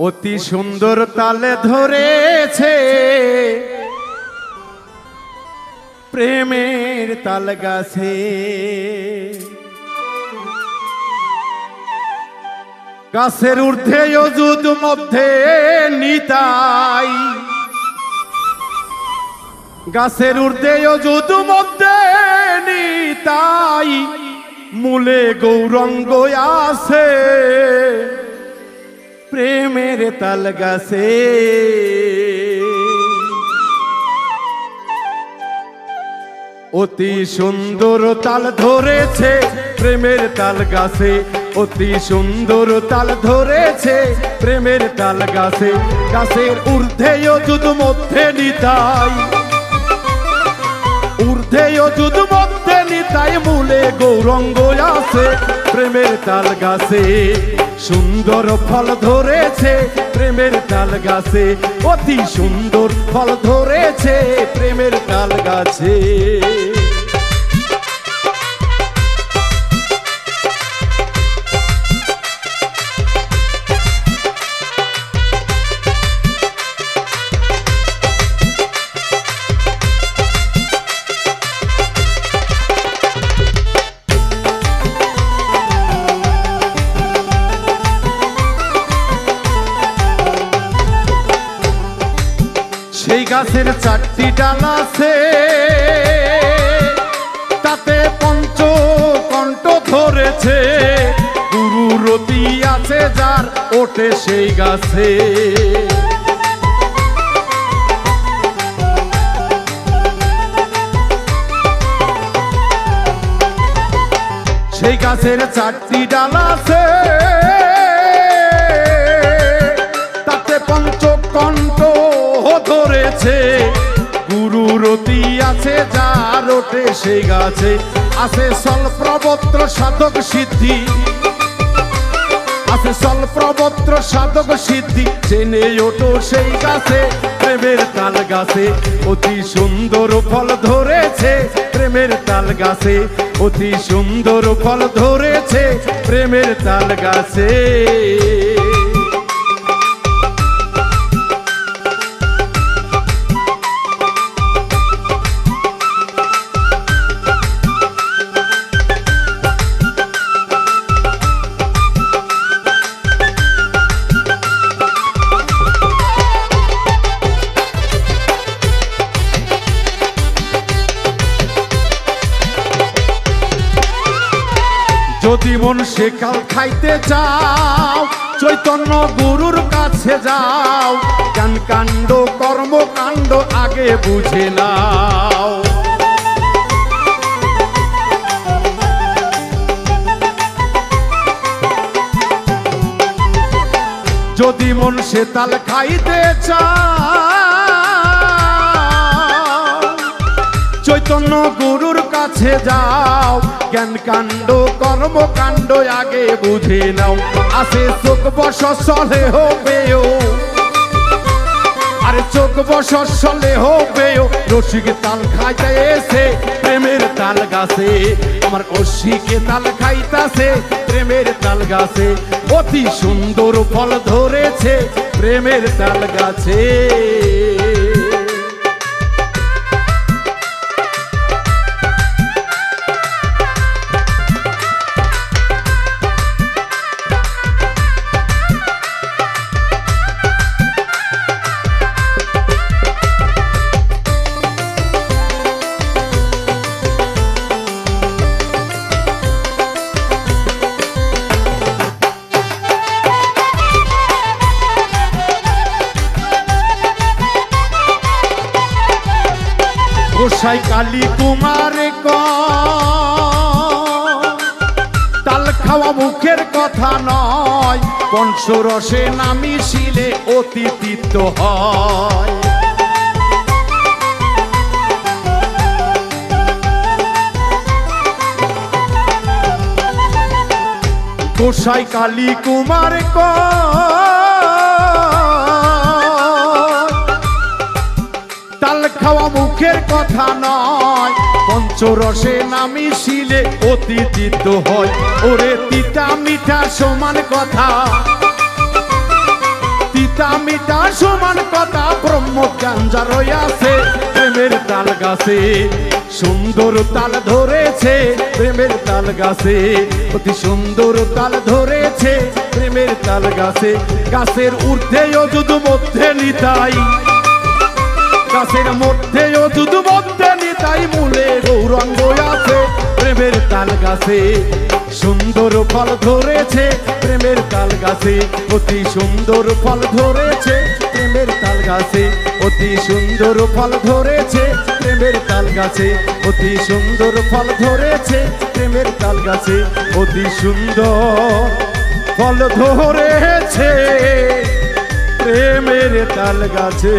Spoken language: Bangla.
অতি সুন্দর তালে ধরেছে। প্রেমের তাল গাছে। গাছের ঊর্ধ্বে অযুদ মধ্যে নিতাই। গাছের ঊর্ধ্বে অযুদ মধ্যে নিতাই। মূলে গৌরঙ্গ আছে। প্রেমের তাল গাছে অতি সুন্দর তাল ধরেছে প্রেমের তাল গাছে অতি সুন্দর তাল ধরেছে প্রেমের তাল গাছে গাছের ঊর্ধ্বে অযুদ মধ্যে নিতাই। ঊর্ধ্বে অযুদ মধ্যে নিতাই মূলে গৌরঙ্গ আছে প্রেমের তাল গাছে। সুন্দর ফল ধরেছে, প্রেমের তাল গাছে। অতি সুন্দর ফল ধরেছে, প্রেমের তাল গাছে। সেই গাছের চারটি ডাল আছে। তাতে পঞ্চ কণ্ঠ ধরেছে। গুরু রতি আছে যার ওঠে সেই গাছে। সেই গাছের চারটি ডাল আছে। ধরেছে। গুরু রতি আছে যার ওঠে সেই গাছে। আছে সলপ্রবত্র সাধক সিদ্ধি। আছে সলপ্রবত্র সাধক সিদ্ধি। চেনে ওঠো সেই গাছে, প্রেমের তাল গাছে। অতি সুন্দর ফল ধরেছে প্রেমের তাল গাছে। অতি সুন্দর ফল ধরেছে প্রেমের তাল গাছে। যদি মন সেকাল খাইতে চাও, চৈতন্য গুরুর কাছে যাও, জ্ঞান কাণ্ড কর্মকাণ্ড আগে বুঝে নাও। যদি মন সে তাল খাইতে চাও চৈতন্য গুরুর কাছে যাও। জ্ঞান কাণ্ড, কর্ম কর্মকাণ্ড আগে বুঝে নাও। আসে চোখ বস চলে হবেও। আরে চোখ বস চলে হবেও। রসিক তাল খাইতে এসে, প্রেমের তাল গাছে। আমার অসিকে তাল খাইতাছে, প্রেমের তাল গাছে। অতি সুন্দর ফল ধরেছে, প্রেমের তাল গাছে। গোসাই কালী কুমার ক তাল খাওয়া মুখের কথা নয় পঞ্চরসে নামি শিলে অতিথিত হয়। গোসাই কালী কুমার ক মুখের কথা নয়। পঞ্চরসে নামি শিলে অতিথিত হয়। ওরে তিতা মিঠা সমান কথা। তিতা তিতা মিতা সমান কথা ব্রহ্ম জ্ঞানজা রয়াছে প্রেমের তাল গাছে। সুন্দর তাল ধরেছে, প্রেমের তাল গাছে। অতি সুন্দর তাল ধরেছে, প্রেমের তাল গাছে। গাছের ঊর্ধ্বে অযুদ মধ্যে নিতাই। গাছের মধ্যে অযুদ মধ্যে নিতাই মূলে গৌরঙ্গ আছে। প্রেমের তাল গাছে সুন্দর ফল ধরেছে। প্রেমের তাল গাছে অতি সুন্দর ফল ধরেছে। প্রেমের তাল গাছে অতি সুন্দর ফল ধরেছে। প্রেমের তাল গাছে অতি সুন্দর ফল ধরেছে। প্রেমের তাল গাছে অতি সুন্দর ফল ধরেছে। প্রেমের তাল গাছে